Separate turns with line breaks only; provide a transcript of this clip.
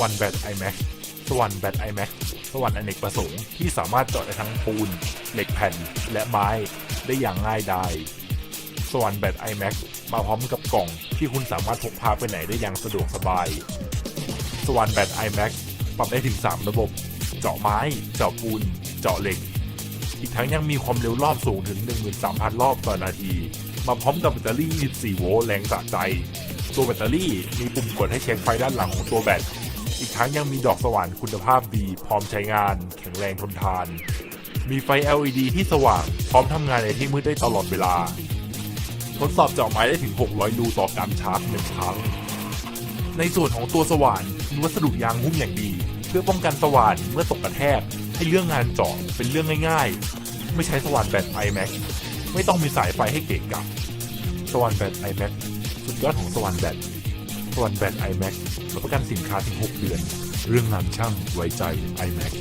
วรรค์แบต iMac สวรรค์แบต iMac สวรรค์อเนกประสงค์ที่สามารถเจาะได้ทั้งปูน เหล็กแผ่น และไม้ได้อย่างง่ายดายสวรรค์แบต iMac มาพร้อมกับกล่องที่คุณสามารถพกพาไปไหนได้อย่างสะดวกสบายสวรรค์แบต iMac ปรับได้ถึง 3 ระบบ เจาะไม้ เจาะปูน เจาะเหล็ก อีกทั้งยังมีความเร็วรอบสูงถึง 13,000 รอบต่อนาที มาพร้อมกับแบตเตอรี่24โวลต์แรงสะใจ ตัวแบตเตอรี่มีปุ่มกดให้เช็คไฟด้านหลังของตัวแบต อีกทั้งยังมีดอกสว่านคุณภาพดี พร้อมใช้งาน แข็งแรงทนทาน มีไฟ LED ที่สว่าง พร้อมทำงานในที่มืดได้ตลอดเวลา ทดสอบเจาะไม้ได้ถึง 600ดูต่อการชาร์จหนึ่งครั้ง ในส่วนของตัวสว่านมีวัสดุยางหุ้มอย่างดี เพื่อป้องกันสว่านเมื่อตกกระแทก ให้เรื่องงานเจาะเป็นเรื่องง่ายๆ ไม่ใช้สว่านแบต iMac ไม่ต้องมีสายไฟให้เกะกะสว่านแบต iMac สุดยอดของสว่านแบต สว่านแบต iMac รับประกันสินค้าถึง 6 เดือน เรื่องงานช่างไว้ใจ iMac